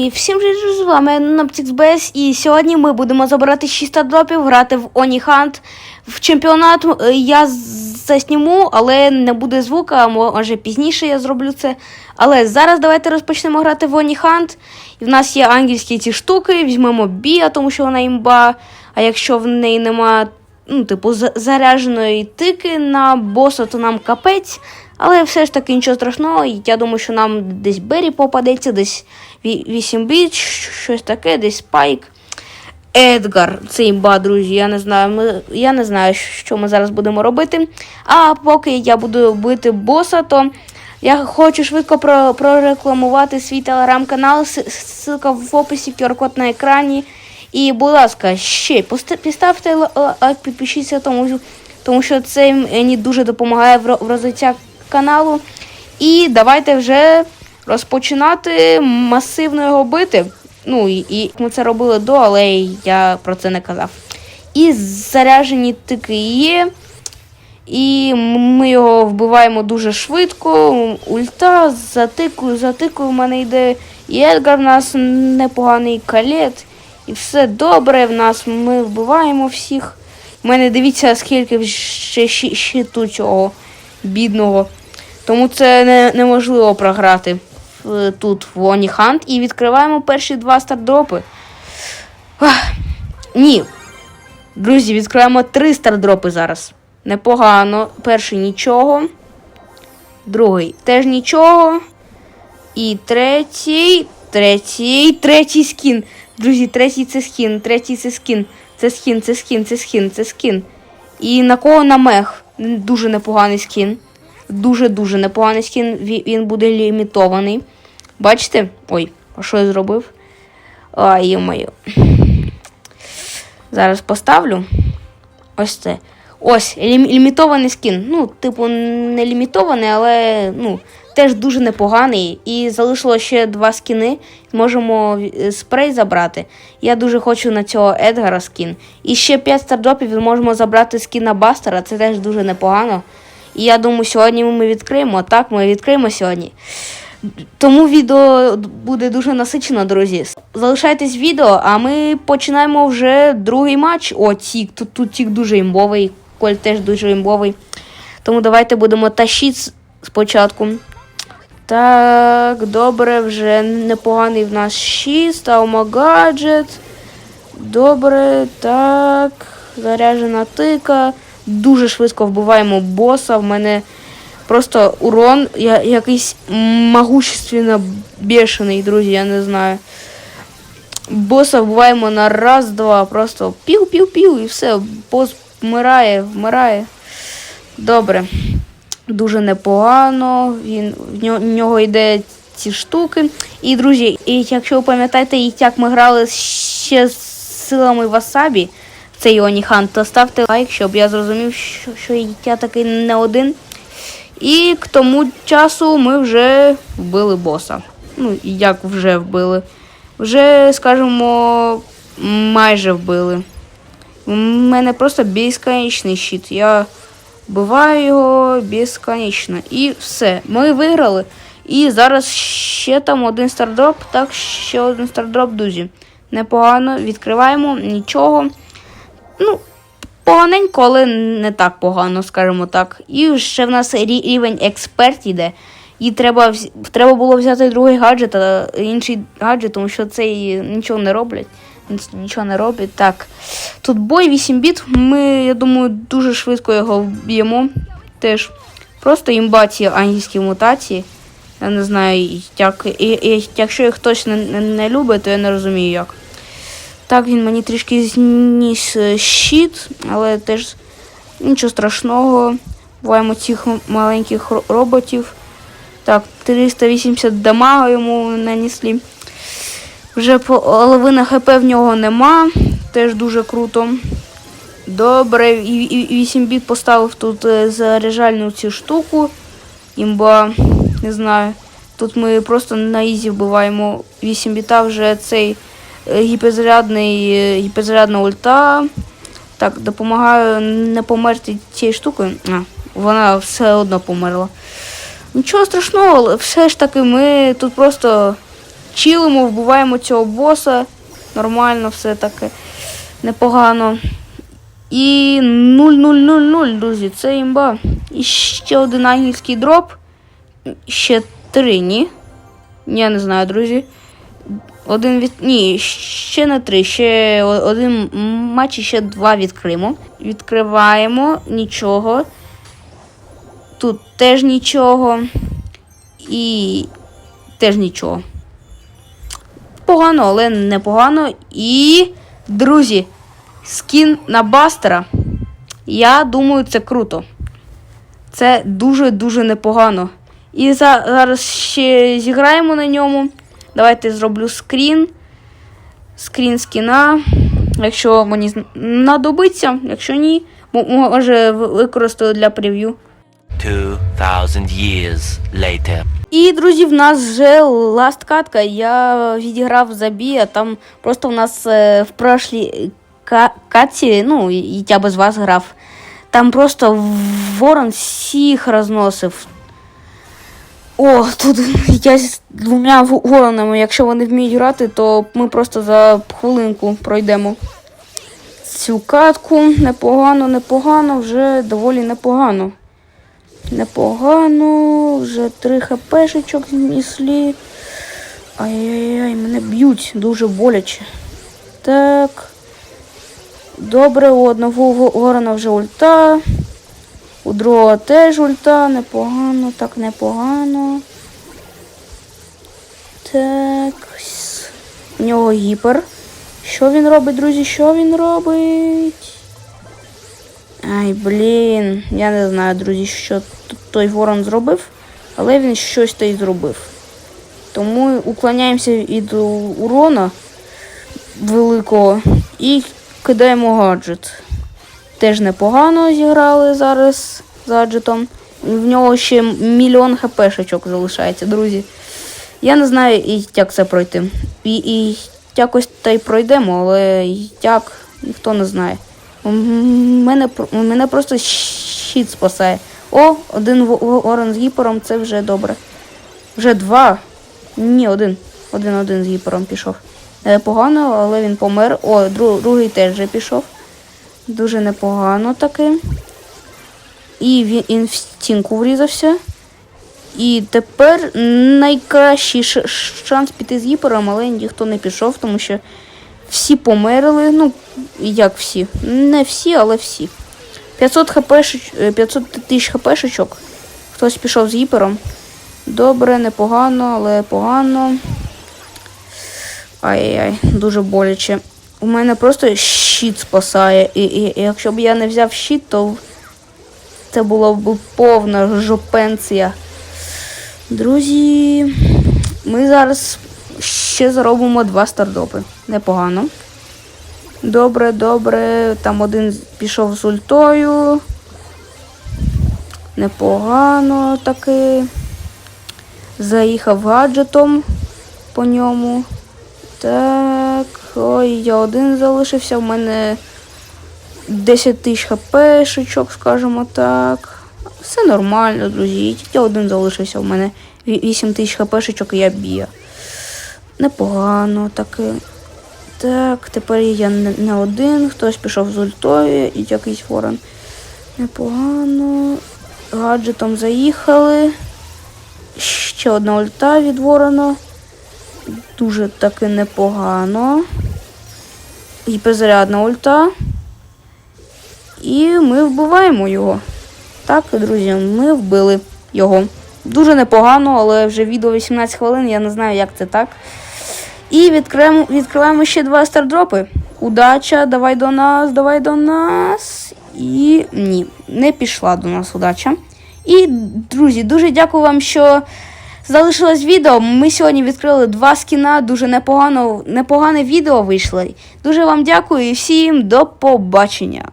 І всім привіт, з вами NoptixBS, і сьогодні ми будемо забирати 6 дропів, грати в Hunt в чемпіонат. Е, Я засніму, але не буде звука, може пізніше я зроблю це. Але зараз давайте розпочнемо грати в Hunt. І в нас є ангельські ці штуки, візьмемо Біа, тому що вона імба. А якщо в неї нема ну, типу, за- зарядженої тики на боса, то нам капець. Але все ж таки нічого страшного. Я думаю, що нам десь Бері попадеться, десь 8 біт, щось таке, десь Спайк. Едгар, це імба, друзі. Я не знаю. Ми, я не знаю, що ми зараз будемо робити. А поки я буду бити боса, то я хочу швидко про, прорекламувати свій телеграм-канал. Ссылка в описі, QR-код на екрані. І, будь ласка, ще поста- поставте підпишіться, тому, тому що це мені дуже допомагає в розвиття каналу. І давайте вже розпочинати масивно його бити. Ну, і, і ми це робили до, але я про це не казав. І заряжені тики є. І ми його вбиваємо дуже швидко. Ульта затикую, затикую, в мене йде. І Едгар в нас непоганий калет. І все добре в нас. Ми вбиваємо всіх. У мене дивіться, скільки ще щиту цього бідного. Тому це не, неможливо програти тут в Hunt. І відкриваємо перші два стардропи. Ах, ні. Друзі, відкриваємо три стардропи зараз. Непогано. Перший нічого. Другий теж нічого. І третій. Третій. Третій скін. Друзі, третій це скін. Третій це скін. Це скін, це скін, це скін, це скін. І на кого на мех? Дуже непоганий скін. Дуже-дуже непоганий скін. Він буде лімітований. Бачите? Ой, а що я зробив? Ай, моє. Зараз поставлю. Ось це. Ось, лім- лімітований скін. Ну, типу, не лімітований, але ну, теж дуже непоганий. І залишило ще два скіни. Можемо спрей забрати. Я дуже хочу на цього Едгара скін. І ще 5 стардропів можемо забрати скін на Бастера. Це теж дуже непогано. І я думаю, сьогодні ми відкриємо. Так, ми відкриємо сьогодні. Тому відео буде дуже насичено, друзі. Залишайтесь відео, а ми починаємо вже другий матч. О, тік, тут, тут тік дуже імбовий, Коль теж дуже імбовий. Тому давайте будемо тащити спочатку. Так, добре, вже непоганий в нас щит, ставимо гаджет. Добре, так. Заряджена тика. Дуже швидко вбиваємо боса. В мене просто урон я, якийсь могущественно бешений, друзі, я не знаю. Боса вбиваємо на раз-два. Просто пів-пів-пів і все. Бос вмирає, вмирає. Добре. Дуже непогано. Він, в нього, в нього йде ці штуки. І, друзі, і якщо ви пам'ятаєте, як ми грали ще з силами Васабі в цей Оніхан, то ставте лайк, щоб я зрозумів, що, що я такий не один. І к тому часу ми вже вбили боса. Ну, як вже вбили. Вже, скажімо, майже вбили. У мене просто безконечний щит. Я вбиваю його безконечно. І все. Ми виграли. І зараз ще там один стардроп, так, ще один стардроп, друзі. Непогано. Відкриваємо, нічого. Ну, поганенько, але не так погано, скажімо так. І ще в нас рі- рівень експерт іде. І треба, треба було взяти другий гаджет, а інший гаджет, тому що цей нічого не роблять. Нічого не роблять. Так. Тут бой 8 біт. Ми, я думаю, дуже швидко його вб'ємо. Теж просто імба ці ангельські мутації. Я не знаю, як. І, і, якщо їх хтось не, не любить, то я не розумію як. Так, він мені трішки зніс е, щит, але теж нічого страшного. Буваємо цих маленьких роботів. Так, 380 дамага йому нанесли. Вже половина хп в нього нема. Теж дуже круто. Добре, і, і, і 8 біт поставив тут е, заряджальну цю штуку. Імба, не знаю. Тут ми просто на ізі вбиваємо 8 біта вже цей гіперзарядний, е, гіперзарядна ульта. Так, допомагаю не померти цією штукою. А, вона все одно померла. Нічого страшного, але все ж таки ми тут просто чилимо, вбиваємо цього боса. Нормально все таке. Непогано. І 0-0-0-0, друзі, це імба. І ще один ангельський дроп. Ще три, ні? Я не знаю, друзі. Один від. Ні, ще не три. Ще один матч і ще два відкриємо. Відкриваємо нічого. Тут теж нічого. І теж нічого. Погано, але непогано. І, друзі, скін на бастера. Я думаю, це круто. Це дуже-дуже непогано. І за- зараз ще зіграємо на ньому. Давайте зроблю скрін. Скрін скіна. Якщо мені зн- знадобиться, якщо ні, може використаю для прев'ю. 2,000 years later. І, друзі, в нас вже ласт катка. Я відіграв забій, а там просто в нас е, в прошлій ка- катці, ну, і я без вас грав. Там просто ворон всіх розносив. О, тут я з двома воронами. Якщо вони вміють грати, то ми просто за хвилинку пройдемо цю катку. Непогано, непогано, вже доволі непогано. Непогано, вже три хпшечок знесли. Ай-яй-яй, мене б'ють дуже боляче. Так. Добре, у одного ворона вже ульта. У другого теж ульта. Непогано, так непогано. Так. У нього гіпер. Що він робить, друзі? Що він робить? Ай, блін, я не знаю, друзі, що той ворон зробив, але він щось та й зробив. Тому уклоняємося від урона великого і кидаємо гаджет. Теж непогано зіграли зараз з гаджетом. В нього ще мільйон хпшечок залишається, друзі. Я не знаю, як це пройти. І, і якось та й пройдемо, але як ніхто не знає. Мене, мене просто щит спасає. О, один во- во- ворон з гіпером, це вже добре. Вже два. Ні, один. Один-один з гіпером пішов. Е, Погано, але він помер. О, дру- другий теж вже пішов. Дуже непогано таки. І він, він в стінку врізався. І тепер найкращий шанс піти з гіпером, але ніхто не пішов, тому що всі померли. Ну, як всі? Не всі, але всі. 500 хп, 500 тисяч хпшечок. Хтось пішов з гіпером. Добре, непогано, але погано. Ай-яй, дуже боляче. У мене просто щит спасає. І, і, і якщо б я не взяв щит, то це була б повна жопенція. Друзі, ми зараз ще заробимо два стардопи. Непогано. Добре, добре. Там один пішов з ультою. Непогано таки. Заїхав гаджетом по ньому. Так. Ой, я один залишився. У мене 10 тисяч хпшечок, скажімо так. Все нормально, друзі. Тільки один залишився. У мене 8 тисяч хпшечок і я б'ю. Непогано таки. Так, тепер я не, не один, хтось пішов з ультою і якийсь ворон. Непогано. Гаджетом заїхали. Ще одна ульта від ворона. Дуже таки непогано. Гіперзарядна ульта. І ми вбиваємо його. Так, друзі, ми вбили його. Дуже непогано, але вже відео 18 хвилин, я не знаю, як це так. І відкриваємо, відкриваємо ще два стардропи. Удача, давай до нас, давай до нас. І ні, не пішла до нас удача. І, друзі, дуже дякую вам, що залишилось відео. Ми сьогодні відкрили два скіна, дуже непогано, непогане відео вийшло. Дуже вам дякую і всім до побачення.